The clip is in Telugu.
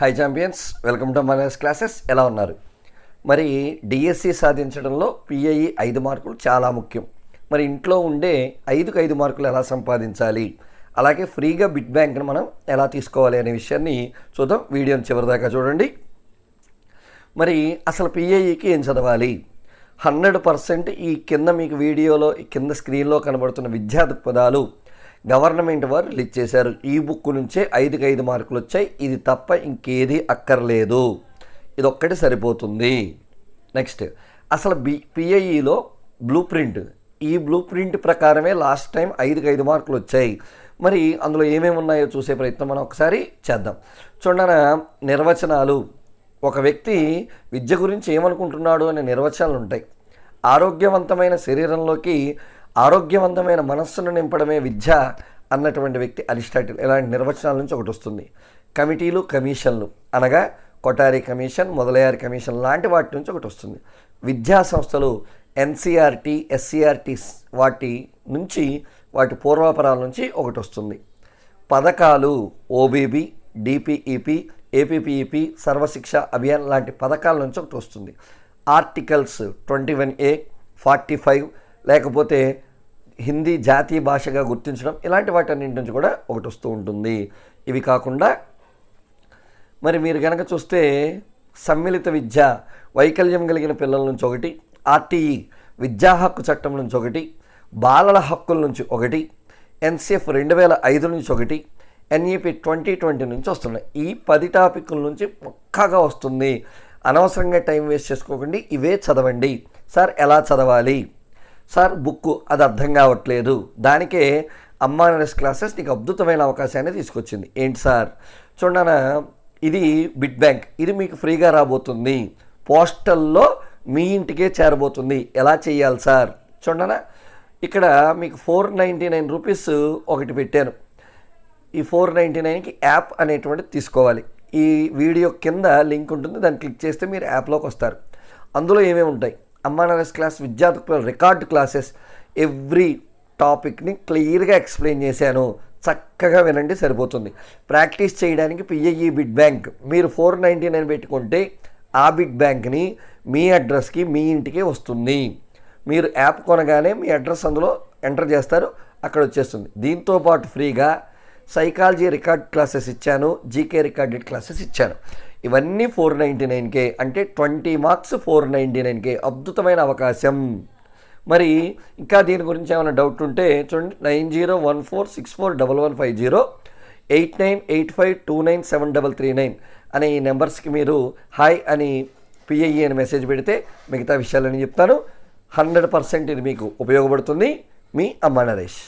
Hi champions welcome to Manas classes ఎలా ఉన్నారు? మరి డిఎస్సి సాధించడంలో పిఐఈ ఐదు మార్కులు చాలా ముఖ్యం. మరి ఇంట్లో ఉండే ఐదుకు ఐదు మార్కులు ఎలా సంపాదించాలి? అలాగే ఫ్రీగా బిట్ బ్యాంక్ను మనం ఎలా తీసుకోవాలి అనే విషయాన్ని చూద్దాం. వీడియోని చివరిదాకా చూడండి. మరి అసలు పిఐఈకి ఏం చదవాలి? హండ్రెడ్ పర్సెంట్ ఈ కింద మీకు వీడియోలో ఈ కింద స్క్రీన్లో కనబడుతున్న విద్యా దృక్పథాలు గవర్నమెంట్ వారు రిలీజ్ చేశారు. ఈ బుక్ నుంచే ఐదుకి ఐదు మార్కులు వచ్చాయి. ఇది తప్ప ఇంకేది అక్కర్లేదు. ఇది ఒక్కటి సరిపోతుంది. నెక్స్ట్ అసలు బి పిఐఈలో బ్లూ ప్రింట్. ఈ బ్లూ ప్రింట్ ప్రకారమే లాస్ట్ టైం ఐదుకి ఐదు మార్కులు వచ్చాయి. మరి అందులో ఏమేమి ఉన్నాయో చూసే ప్రయత్నం మనం ఒకసారి చేద్దాం. చూడన నిర్వచనాలు. ఒక వ్యక్తి విద్య గురించి ఏమనుకుంటున్నాడు అనే నిర్వచనాలు ఉంటాయి ఆరోగ్యవంతమైన శరీరంలోకి ఆరోగ్యవంతమైన మనస్సును నింపడమే విద్య అన్నటువంటి వ్యక్తి అరిస్టాటిల్. ఇలాంటి నిర్వచనాల నుంచి ఒకటి వస్తుంది. కమిటీలు కమిషన్లు. అనగా కొటారి కమిషన్ మొదలయ్యారి కమిషన్ లాంటి వాటి నుంచి ఒకటి వస్తుంది. విద్యా సంస్థలు ఎన్సీఆర్టీ ఎస్సీఆర్టీ వాటి నుంచి వాటి పూర్వాపరాల నుంచి ఒకటి వస్తుంది. పథకాలు OBB DPEP APPEP Sarvashiksha Abhiyan లాంటి పథకాల నుంచి ఒకటి వస్తుంది. Articles twenty one A forty five లేకపోతే హిందీ జాతీయ భాషగా గుర్తించడం ఇలాంటి వాటన్నింటి నుంచి కూడా ఒకటి వస్తూ ఉంటుంది. ఇవి కాకుండా మరి మీరు కనుక చూస్తే సమ్మిళిత విద్య వైకల్యం కలిగిన పిల్లల నుంచి ఒకటి ఆర్టీఈ విద్యా హక్కు చట్టం నుంచి ఒకటి బాలల హక్కుల నుంచి ఒకటి ఎన్సిఎఫ్ రెండు వేల ఐదు నుంచి ఒకటి ఎన్ఈపి ట్వంటీ ట్వంటీ నుంచి వస్తున్నాయి. ఈ పది టాపిక్ల నుంచి పక్కాగా వస్తుంది. అనవసరంగా టైం వేస్ట్ చేసుకోకండి. ఇవే చదవండి. సార్ ఎలా చదవాలి? సార్ బుక్ అది అర్థం కావట్లేదు. దానికే అమ్మా నెస్ క్లాసెస్ నీకు అద్భుతమైన అవకాశాన్ని తీసుకొచ్చింది. ఏంటి సార్? చూడన ఇది బిట్ బ్యాంక్. ఇది మీకు ఫ్రీగా రాబోతుంది. పోస్టల్లో మీ ఇంటికే చేరబోతుంది. ఎలా చేయాలి సార్? చూడనా ఇక్కడ మీకు ఫోర్ నైంటీ నైన్ రూపీస్ ఒకటి పెట్టాను. ఈ ఫోర్ నైంటీ నైన్కి యాప్ అనేటువంటిది తీసుకోవాలి. ఈ వీడియో కింద లింక్ ఉంటుంది. దాన్ని క్లిక్ చేస్తే మీరు యాప్లోకి వస్తారు. అందులో ఏమేమి ఉంటాయి? అమ్మా క్లాస్ విద్యార్థుల రికార్డ్ క్లాసెస్ ఎవ్రీ టాపిక్ని క్లియర్గా ఎక్స్ప్లెయిన్ చేశాను. చక్కగా వినండి సరిపోతుంది. ప్రాక్టీస్ చేయడానికి పిఐఈ బిడ్ బ్యాంక్. మీరు ఫోర్ నైంటీ నైన్ పెట్టుకుంటే ఆ బిడ్ బ్యాంక్ని మీ అడ్రస్కి మీ ఇంటికి వస్తుంది. మీరు యాప్ కొనగానే మీ అడ్రస్ అందులో ఎంటర్ చేస్తారు అక్కడ వచ్చేస్తుంది. దీంతో పాటు ఫ్రీగా సైకాలజీ రికార్డ్ క్లాసెస్ ఇచ్చాను జీకే రికార్డెడ్ క్లాసెస్ ఇచ్చాను. ఇవన్నీ ఫోర్ నైంటీ నైన్కే అంటే ట్వంటీ మార్క్స్ ఫోర్ నైంటీ నైన్కే అద్భుతమైన అవకాశం. మరి ఇంకా దీని గురించి ఏమైనా డౌట్ ఉంటే చూడండి nine zero one four six four double one five zero eight nine eight five two nine seven double three nine అనే ఈ నెంబర్స్కి మీరు హాయ్ అని పిఐఈ అని మెసేజ్ పెడితే మిగతా విషయాలని చెప్తాను. హండ్రెడ్ పర్సెంట్ ఇది మీకు ఉపయోగపడుతుంది. మీ అమ్మ నరేష్.